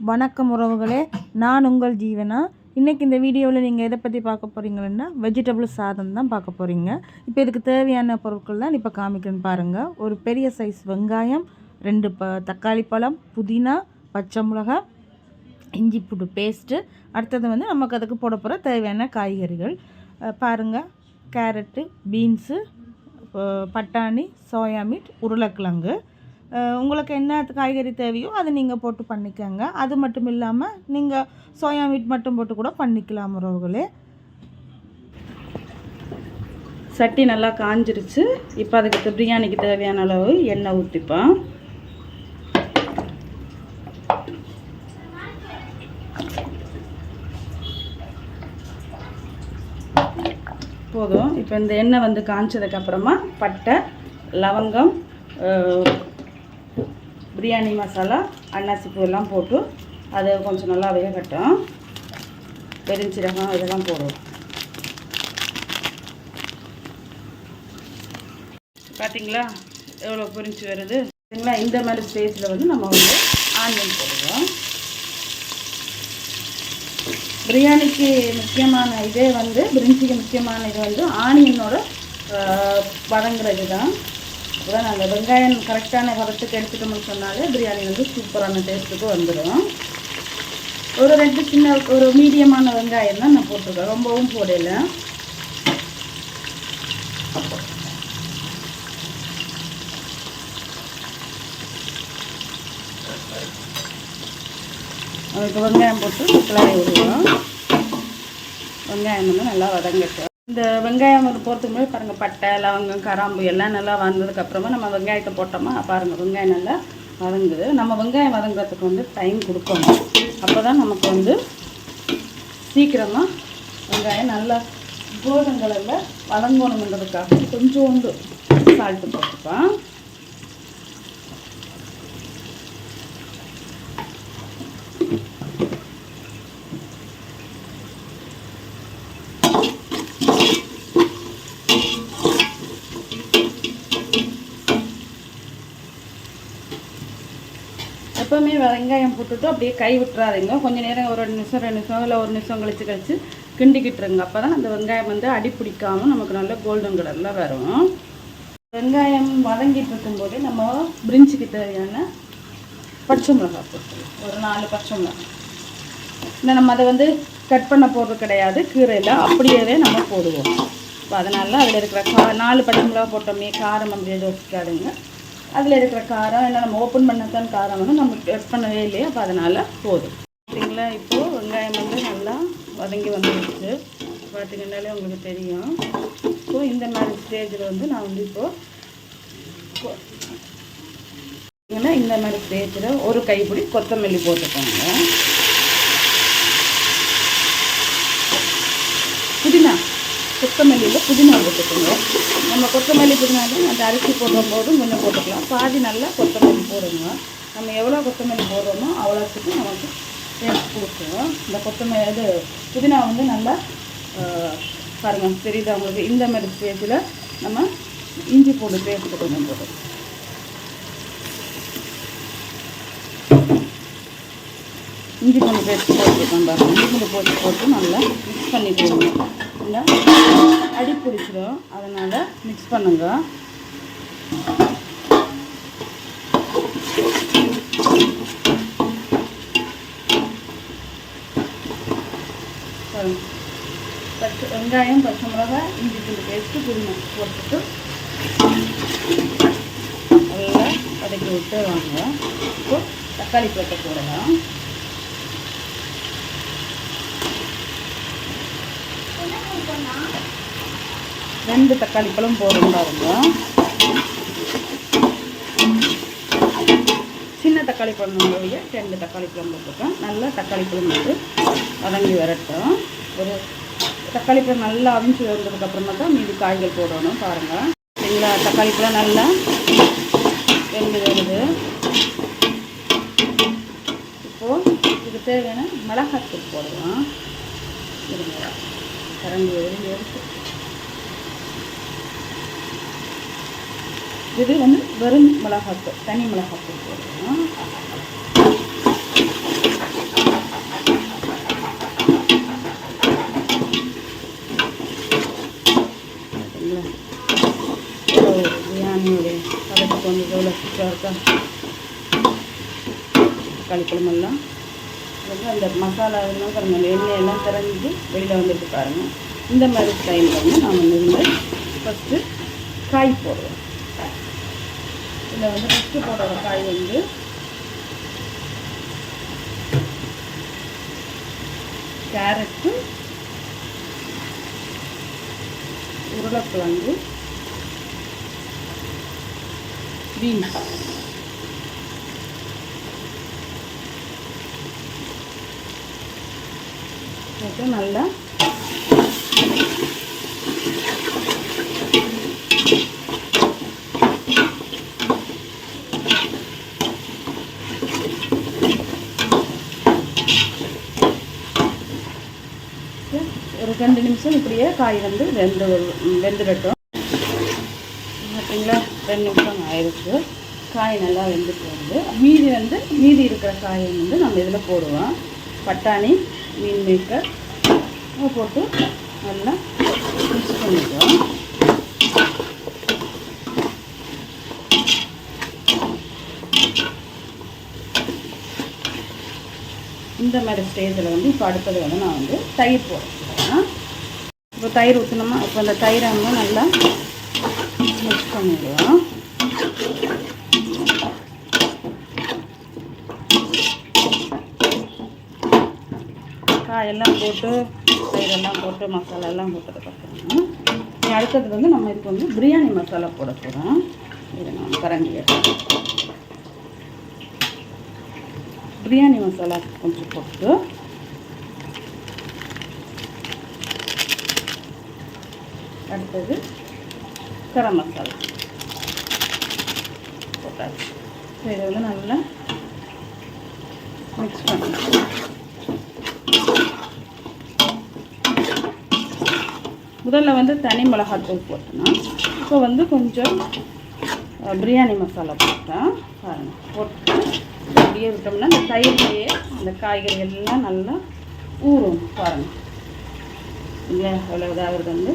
வணக்கம் உறவுகளே. நான் உங்கள் ஜீவனா? இன்றைக்கி இந்த வீடியோவில் நீங்கள் எதை பற்றி பார்க்க போகிறீங்கன்னா வெஜிடபிள் சாதம் தான் பார்க்க போகிறீங்க இப்போ இதுக்கு தேவையான பொருட்கள் தான் இப்போ காமிக்கிறேன்னு பாருங்கள் ஒரு பெரிய சைஸ் வெங்காயம் ரெண்டு ப தக்காளி பழம் புதினா பச்சை மிளகா இஞ்சி பூண்டு பேஸ்ட்டு அடுத்தது வந்து நமக்கு அதுக்கு போட போகிற தேவையான காய்கறிகள். பாருங்கள் கேரட்டு பீன்ஸு பட்டாணி சோயா மீட் உருளைக்கிழங்கு. உங்களுக்கு என்ன காய்கறி தேவையோ அதை நீங்கள் போட்டு பண்ணிக்கோங்க. அது மட்டும் இல்லாமல் நீங்கள் சோயா மீட் மட்டும் போட்டு கூட பண்ணிக்கலாம் உறவுகளே. சட்டி நல்லா காஞ்சிருச்சு. இப்போ அதுக்கு பிரியாணிக்கு தேவையான அளவு எண்ணெய் ஊற்றிப்போம் போதும். இப்போ இந்த எண்ணெய் வந்து காஞ்சதுக்கப்புறமா பட்டை லவங்கம் பிரியாணி மசாலா அன்னாசி எல்லாம் போட்டு அதை கொஞ்சம் நல்லா வேகட்டும் பெருஞ்சீரகம் இதெல்லாம் போடுவோம். பார்த்தீங்களா எவ்வளோ பொரிஞ்சு வருது? பார்த்தீங்களா இந்த மாதிரி ஸ்டேஜில் வந்து நம்ம வந்து ஆனியன் போடுவோம். பிரியாணிக்கு முக்கியமான இதே வந்து பிரிஞ்சிக்கு முக்கியமான இது வந்து ஆனியனோட வதங்குறது தான் அப்போதான் அந்த வெங்காயம் கரெக்டான வரத்துக்கு எடுத்துட்டோம்னு சொன்னாலே பிரியாணி வந்து சூப்பரான டேஸ்ட்டுக்கு வந்துடும் ஒரு ரெண்டு சின்ன ஒரு மீடியமான வெங்காயம் தான் நான் போட்டிருக்கேன். ரொம்பவும் போடலை. அதுக்கு வெங்காயம் போட்டு கிளறி விடுவோம். வெங்காயம் வந்து நல்லா வதங்கட்டும். இந்த வெங்காயம் வந்து போகிறதுக்கு முன்னாடி பாருங்கள் பட்டை லவங்கம் கராம்பு எல்லாம் நல்லா வந்ததுக்கப்புறமா நம்ம வெங்காயத்தை போட்டோமா? பாருங்கள் வெங்காயம் நல்லா வதங்குது. நம்ம வெங்காயம் வதங்குறதுக்கு வந்து டைம் கொடுக்கணும். அப்போ தான் நமக்கு வந்து சீக்கிரமாக வெங்காயம் நல்லா கோல்டன் கலரில் வதங்கணுன்றதுக்காக கொஞ்சோண்டு சால்ட்டு போட்டுப்பேன் எப்போவுமே வெங்காயம் போட்டுட்டு அப்படியே கை விட்டுறாதீங்க. கொஞ்ச நேரம் ஒரு ரெண்டு நிமிஷம் ரெண்டு நிமிஷம் இல்லை ஒரு நிமிஷம் கழிச்சு கழிச்சு கிண்டிக்கிட்டுருங்க அப்போ தான் அந்த வெங்காயம் வந்து அடி பிடிக்காமல் நமக்கு நல்ல கோல்டன் கலரில் வரும். வெங்காயம் வதங்கிட்டு இருக்கும்போதே நம்ம பிரிஞ்சுக்கு தேவையான பச்சை மிளகாய் போட்டுருவோம் ஒரு நாலு பச்சை மிளகாய். இந்த நம்ம அதை வந்து கட் பண்ண போடுறது கிடையாது கீரையில் அப்படியே நம்ம போடுவோம். இப்போ அதனால அதில் இருக்கிற கா நாலு பச்சை மிளகா போட்டோமே காரம் அப்படியே யோசிக்காதுங்க அதில் இருக்கிற காரம் ஏன்னா நம்ம ஓப்பன் பண்ணத்தான் காரம் வந்து நம்ம கட் பண்ணவே இல்லையா அப்போ அதனால் போதும். பார்த்தீங்களா இப்போது வெங்காயம் வந்து நல்லா வதங்கி வந்துருச்சு. பார்த்தீங்கன்னாலே உங்களுக்கு தெரியும். ஸோ இந்த மாதிரி ஸ்டேஜில் வந்து நான் வந்து இப்போது இந்த மாதிரி ஸ்டேஜில் ஒரு கைப்பிடி கொத்தமல்லி போட்டுக்கோங்க புதினா கொத்தமல்லியில் புதினா போட்டுக்கோங்க. நம்ம கொத்தமல்லி புதினா தான் அந்த அரிசி போடுற போதும் கொஞ்சம் போட்டுக்கலாம். பாதி நல்லா கொத்தமல்லி போடுங்க. நம்ம எவ்வளோ கொத்தமல்லி போடுறோமோ அவ்வளோத்துக்கு நமக்கு டேஸ்ட் கொடுக்கும். இந்த கொத்தமல்லி இது புதினா வந்து நல்லா பாருங்கள் பாருங்க தெரியுதா உங்களுக்கு? இந்த மாதிரி ஸ்டேஜில் நம்ம இஞ்சி பூண்டு பேஸ்ட்டு கொஞ்சம் போடுறோம் இஞ்சி பூண்டு பேஸ்ட் போட்டுருக்கோம் இஞ்சி பூண்டு போட்டு போட்டு நல்லா மிக்ஸ் பண்ணி போடணும் இல்லை அடி பிடிச்சிடும் அதனால் மிக்ஸ் பண்ணுங்க. பச்சை வெங்காயம் பச்சை மிளகாய் இஞ்சி பூண்டு பேஸ்ட்டு புதினா போட்டுட்டு நல்லா வதக்கி விட்டு வாங்க இப்போ தக்காளி பழத்தை போடலாம். ரெண்டு தக்காளி பழம் போடுறோம் பாருங்க சின்ன தக்காளி பழம் ரெண்டு தக்காளி பழம் போட்டுருக்கேன். நல்லா தக்காளி பழம் வந்து வதங்கி வரட்டும். ஒரு தக்காளி பழம் நல்லா அவிஞ்சு வந்ததுக்கப்புறமா தான் மீதி காய்கள் போடணும் பாருங்கள் சரிங்களா? தக்காளி பழம் நல்லா வெந்து வருது. இப்போது இதுக்கு தேவையான மிளகாத்தூள் போடுவோம் இருங்க கரண்டி எடுத்து இது வந்து வெறும் மிளகாத்தூள் தனி மிளகாத்தூள் போடணும் பிரியாணியோடைய கடைக்கு வந்து எவ்வளோ சூப்பராக இருக்கா தக்காளி அந்த மசாலா இதெல்லாம் பாருங்கள் எண்ணெயெல்லாம் திறந்து வெளியில் வந்துட்டு பாருங்கள் இந்த மாதிரி டைமில் வந்து நாம் வந்து ஃபஸ்ட்டு காய் போடுவோம். இதில் வந்து ஃபஸ்ட்டு போடுற காய் வந்து கேரட்டு உருளைக்கிழங்கு பீன்ஸ். போட்டு நல்லா ஒரு ரெண்டு நிமிஷம் இப்படியே காய் வந்து வெந்து வெந்துடட்டும். பார்த்தீங்களா? ரெண்டு நிமிஷம் ஆயிடுச்சு. காய் நல்லா வெந்துட்டு வருது மீதி வந்து மீதி இருக்கிற காயை வந்து நம்ம இதில் போடுவோம். பட்டாணி மீன் மேக்கர் போட்டு நல்லா மிக்ஸ் பண்ணிக்கிறோம் இந்த மாதிரி ஸ்டேஜில் வந்து இப்போ அடுத்தது வந்து நான் வந்து தயிர் போடுறேன். இப்போ தயிர் ஊற்றினோமா இப்போ அந்த தயிரை வந்து நல்லா மிக்ஸ் பண்ணிடுவோம் காயெல்லாம் போட்டு தயிரெல்லாம் போட்டு மசாலா எல்லாம் போட்டதுக்கப்புறம் இனி அடுத்தது வந்து நம்ம இப்போ வந்து பிரியாணி மசாலா போட போகிறோம் இதை நான் கரண்டி பிரியாணி மசாலா கொஞ்சம் போட்டு அடுத்தது கரம் மசாலா. போட்டாச்சு. இதை வந்து நல்லா மிக்ஸ் பண்ணி முதல்ல வந்து தனி மிளகாத்தூள் போட்டோம்னா இப்போ வந்து கொஞ்சம் பிரியாணி மசாலா போட்டேன் பாருங்கள் போட்டு அப்படியே விட்டோம்னா அந்த தயிர்லேயே அந்த காய்கறி எல்லாம் நல்லா ஊறும் பாருங்கள் இல்லையா? எவ்வளோ இதாகிறது வந்து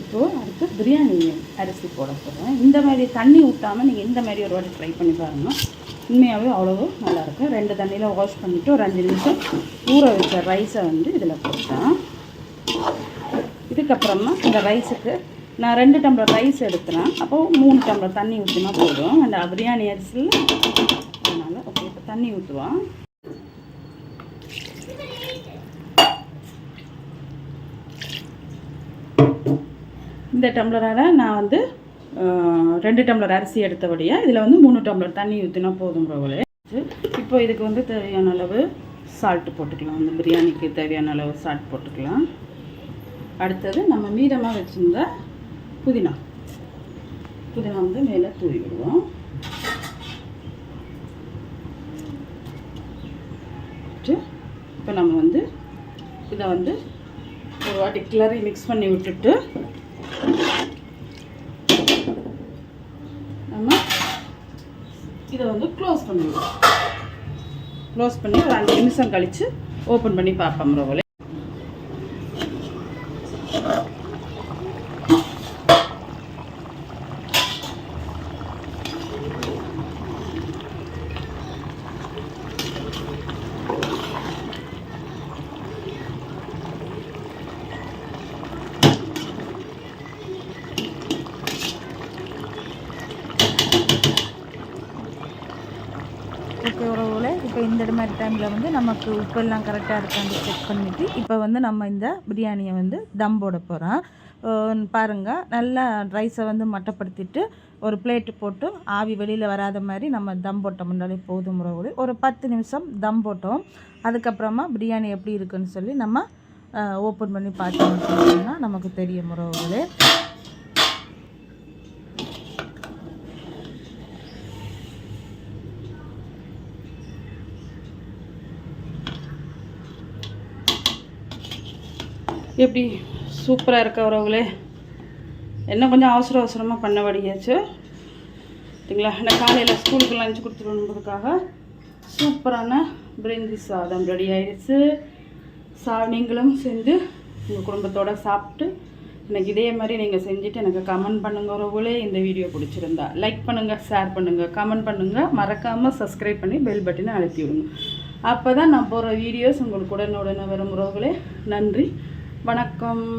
இப்போது அடுத்து பிரியாணி அரிசி போட போகிறேன் இந்த மாதிரி தண்ணி ஊற்றாமல் நீங்கள் இந்த மாதிரி ஒரு வாட்டி ட்ரை பண்ணி பாருங்கள் உண்மையாகவே அவ்வளோ நல்லாயிருக்கும் ரெண்டு தண்ணியில் வாஷ் பண்ணிவிட்டு ஒரு அஞ்சு நிமிஷம் ஊற வச்ச ரைஸை வந்து இதில் போட்டேன் இதுக்கப்புறமா இந்த ரைஸுக்கு நான் ரெண்டு டம்ளர் ரைஸ் எடுத்துனேன் அப்போது மூணு டம்ளர் தண்ணி ஊற்றினா போதும். அந்த பிரியாணி அரிசியில் அதனால் ஓகே இப்போ தண்ணி ஊற்றுவான் இந்த டம்ளரால் நான் வந்து ரெண்டு டம்ளர் அரிசி எடுத்தபடியாக இதில் வந்து மூணு டம்ளர் தண்ணி ஊற்றினா போதும் ரவலே இப்போ இதுக்கு வந்து தேவையான அளவு சால்ட்டு போட்டுக்கலாம். இந்த பிரியாணிக்கு தேவையான அளவு சால்ட் போட்டுக்கலாம். அடுத்தது நம்ம மீதமாக வச்சுருந்த புதினா. புதினா வந்து மேலே தூவி விடுவோம். இப்போ நம்ம வந்து இதை வந்து ஒரு வாட்டி கிளறி மிக்ஸ் பண்ணி விட்டுட்டு நம்ம இதை வந்து க்ளோஸ் பண்ணிடுவோம் க்ளோஸ் பண்ணி ஒரு அஞ்சு நிமிஷம் கழித்து ஓப்பன் பண்ணி பார்ப்போம் ரோவலே ஓகே உறவுகளே இப்போ இந்த மாதிரி டைமில் வந்து நமக்கு உப்பெல்லாம் கரெக்டாக இருக்கான்னு செக் பண்ணிவிட்டு இப்போ வந்து நம்ம இந்த பிரியாணியை வந்து தம் போட போகிறோம் பாருங்கள் நல்லா ரைஸை வந்து மட்டப்படுத்திட்டு ஒரு பிளேட்டு போட்டு ஆவி வெளியில் வராத மாதிரி நம்ம தம் போட்டோம்னாலே போதும் முறை ஒரு பத்து நிமிஷம் தம் போட்டோம். அதுக்கப்புறமா பிரியாணி எப்படி இருக்குன்னு சொல்லி நம்ம ஓப்பன் பண்ணி பார்த்தோம்னா நமக்கு தெரியும் உறவுகளே எப்படி சூப்பராக இருக்க உறவுகளே என்ன கொஞ்சம் அவசர அவசரமாக பண்ண வடியாச்சு சரிங்களா? நான் காலையில் ஸ்கூலுக்கு லஞ்ச் கொடுத்துருன்றதுக்காக சூப்பரான பிரிஞ்சி சாதம் ரெடி ஆயிடுச்சு. சா நீங்களும் செஞ்சு உங்கள் குடும்பத்தோடு சாப்பிட்டு எனக்கு இதே மாதிரி நீங்கள் செஞ்சுட்டு எனக்கு கமெண்ட் பண்ணுங்க உறவுகளே. இந்த வீடியோ பிடிச்சிருந்தா லைக் பண்ணுங்கள் ஷேர் பண்ணுங்கள் கமெண்ட் பண்ணுங்கள் மறக்காமல் சப்ஸ்கிரைப் பண்ணி பெல் பட்டனை அழுத்தி விடுங்க. அப்போ தான் நான் போகிற வீடியோஸ் உங்களுக்கு உடனுடனே வரும் உறவுகளே. நன்றி. வணக்கம்.